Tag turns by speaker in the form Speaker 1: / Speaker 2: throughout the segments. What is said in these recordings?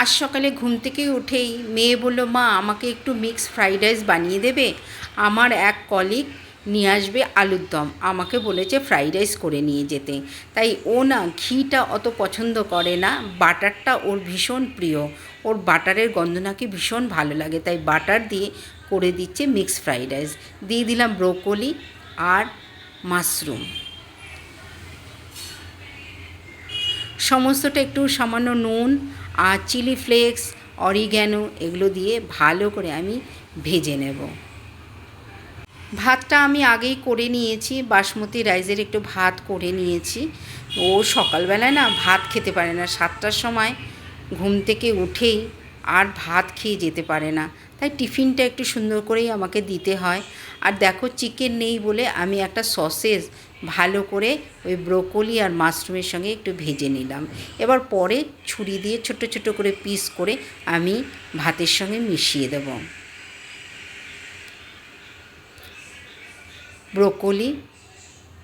Speaker 1: আজ সকালে ঘুম থেকে উঠেই মেয়ে বলল, মা, আমাকে একটু মিক্স ফ্রাইড রাইস বানিয়ে দেবে। আমার এক কলিগ নিয়ে আসবে আলুর দম। আমাকে বলেছে ফ্রাইড রাইস করে নিয়ে যেতে। তাই ও না ঘিটা অত পছন্দ করে না। বাটারটা ওর ভীষণ প্রিয়। ওর বাটারের গন্ধ নাকি ভীষণ ভালো লাগে। তাই বাটার দিয়ে করে দিচ্ছে মিক্স ফ্রাইড রাইস দিয়ে দিলাম ব্রোকলি আর মাশরুম সমস্তটা একটু সামান্য নুন আর চিলি ফ্লেক্স, অরিগ্যানো এগুলো দিয়ে ভালো করে আমি ভেজে নেব। ভাতটা আমি আগেই করে নিয়েছি, বাসমতি রাইসের একটু ভাত করে নিয়েছি। ও সকালবেলায় না ভাত খেতে পারে না, সাতটার সময় ঘুম থেকে উঠেই আর ভাত খেয়ে যেতে পারে না। তাই টিফিনটা একটু সুন্দর করেই আমাকে দিতে হয়। আর দেখো, চিকেন নেই বলে আমি একটা সসেস ভালো করে ওই ব্রোকলি আর মাশরুমের সঙ্গে একটু ভেজে নিলাম। এবার পরে ছুরি দিয়ে ছোট ছোট করে পিস করে আমি ভাতের সঙ্গে মিশিয়ে দেবো। ব্রোকলি,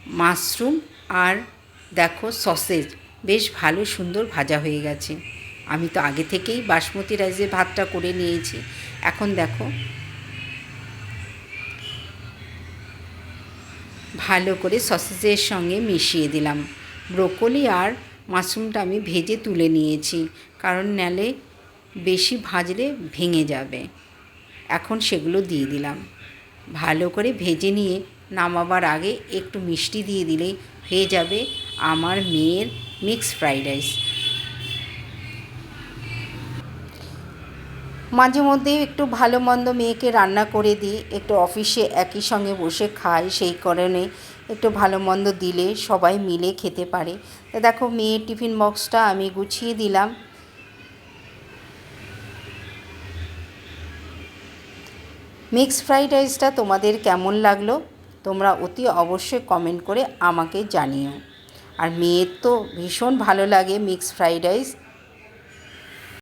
Speaker 1: মাশরুম আর দেখো সসেজ বেশ ভালো সুন্দর ভাজা হয়ে গেছে। আমি তো আগে থেকেই বাসমতি রাইসে ভাতটা করে নিয়েছি। এখন দেখো ভালো করে সসেজের সঙ্গে মিশিয়ে দিলাম। ব্রোকলি আর মাশরুমটা আমি ভেজে তুলে নিয়েছি, কারণ নালে বেশি ভাজলে ভেঙে যাবে। এখন সেগুলো দিয়ে দিলাম। ভালো করে ভেজে নিয়ে নামাবার আগে একটু মিষ্টি দিয়ে দিলেই হয়ে যাবে আমার মেয়ের মিক্স ফ্রাইড রাইস। মাঝে মধ্যে একটু ভালো মন্দ মেয়েকে রান্না করে দিই, একটু অফিসে একই সঙ্গে বসে খাই, সেই কারণে একটু ভালো মন্দ দিলে সবাই মিলে খেতে পারে। তা দেখো, মেয়ের টিফিন বক্সটা আমি গুছিয়ে দিলাম। মিক্স ফ্রাইড রাইসটা তোমাদের কেমন লাগল? তোমরা অতি অবশ্যই কমেন্ট করে আমাকে জানিও। আর মেয়ের তো ভীষণ ভালো লাগে মিক্স ফ্রাইড রাইস।